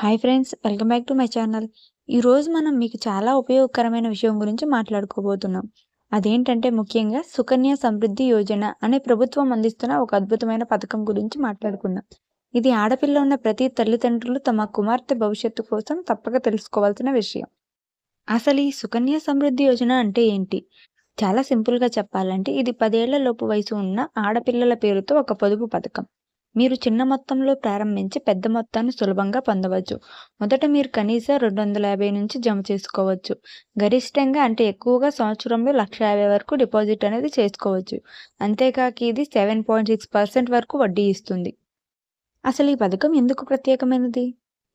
Hi friends welcome back to my channel. ఈరోజు మనం మీకు చాలా ఉపయోగకరమైన విషయం గురించి మాట్లాడుకోబోతున్నాం. అదేంటంటే ముఖ్యంగా సుకన్య సమృద్ధి యోజన అనే ప్రభుత్వం అందిస్తున్న ఒక అద్భుతమైన పథకం గురించి మాట్లాడుకుందాం. ఇది ఆడపిల్ల ఉన్న ప్రతి తల్లిదండ్రులు తమ కుమార్తె భవిష్యత్తు కోసం తప్పక తెలుసుకోవాల్సిన విషయం. అసలు ఈ సుకన్య సమృద్ధి యోజన అంటే ఏంటి? చాలా సింపుల్గా చెప్పాలంటే ఇది పదేళ్ళ లోపు వయసు ఉన్న ఆడపిల్లల పేరుతో ఒక పొదుపు పథకం. మీరు చిన్న మొత్తంలో ప్రారంభించి పెద్ద మొత్తాన్ని సులభంగా పొందవచ్చు. మొదట మీరు కనీసం రెండు వందల యాభై నుంచి జమ చేసుకోవచ్చు. గరిష్టంగా అంటే ఎక్కువగా సంవత్సరంలో లక్ష యాభై వరకు డిపాజిట్ అనేది చేసుకోవచ్చు. అంతేకాక ఇది సెవెన్ పాయింట్ సిక్స్ పర్సెంట్ వరకు వడ్డీ ఇస్తుంది. అసలు ఈ పథకం ఎందుకు ప్రత్యేకమైనది?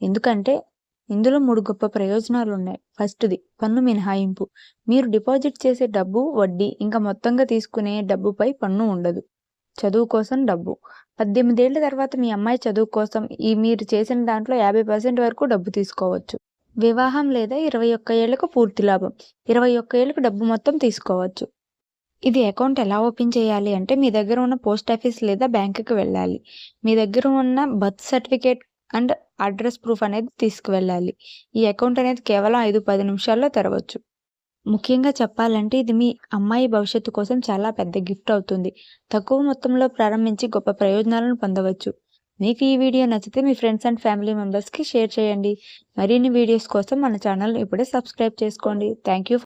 ఎందుకంటే ఇందులో మూడు గొప్ప ప్రయోజనాలు ఉన్నాయి ఫస్ట్ది పన్ను మినహాయింపు. మీరు డిపాజిట్ చేసే డబ్బు వడ్డీ ఇంకా మొత్తంగా తీసుకునే డబ్బుపై పన్ను ఉండదు. చదువు కోసం డబ్బు. పద్దెనిమిదేళ్ళ తర్వాత మీ అమ్మాయి చదువు కోసం ఈ మీరు చేసిన దాంట్లో యాభై పర్సెంట్ వరకు డబ్బు తీసుకోవచ్చు. వివాహం లేదా ఇరవై ఒక్క ఏళ్ళకు పూర్తి లాభం. ఇరవై ఒక్క ఏళ్ళకు డబ్బు మొత్తం తీసుకోవచ్చు. ఇది అకౌంట్ ఎలా ఓపెన్ చేయాలి అంటే మీ దగ్గర ఉన్న పోస్ట్ ఆఫీస్ లేదా బ్యాంకుకి వెళ్ళాలి. మీ దగ్గర ఉన్న birth certificate and address proof అనేది తీసుకువెళ్ళాలి. ఈ అకౌంట్ అనేది కేవలం ఐదు పది నిమిషాల్లో తెరవచ్చు. ముఖ్యంగా చెప్పాలంటే ఇది మీ అమ్మాయి భవిష్యత్తు కోసం చాలా పెద్ద గిఫ్ట్ అవుతుంది. తక్కువ మొత్తంలో ప్రారంభించి గొప్ప ప్రయోజనాలను పొందవచ్చు. మీకు ఈ వీడియో నచ్చితే మీ ఫ్రెండ్స్ అండ్ ఫ్యామిలీ మెంబర్స్కి షేర్ చేయండి. మరిన్ని వీడియోస్ కోసం మన ఛానల్ ఇప్పుడే సబ్స్క్రైబ్ చేసుకోండి. Thank you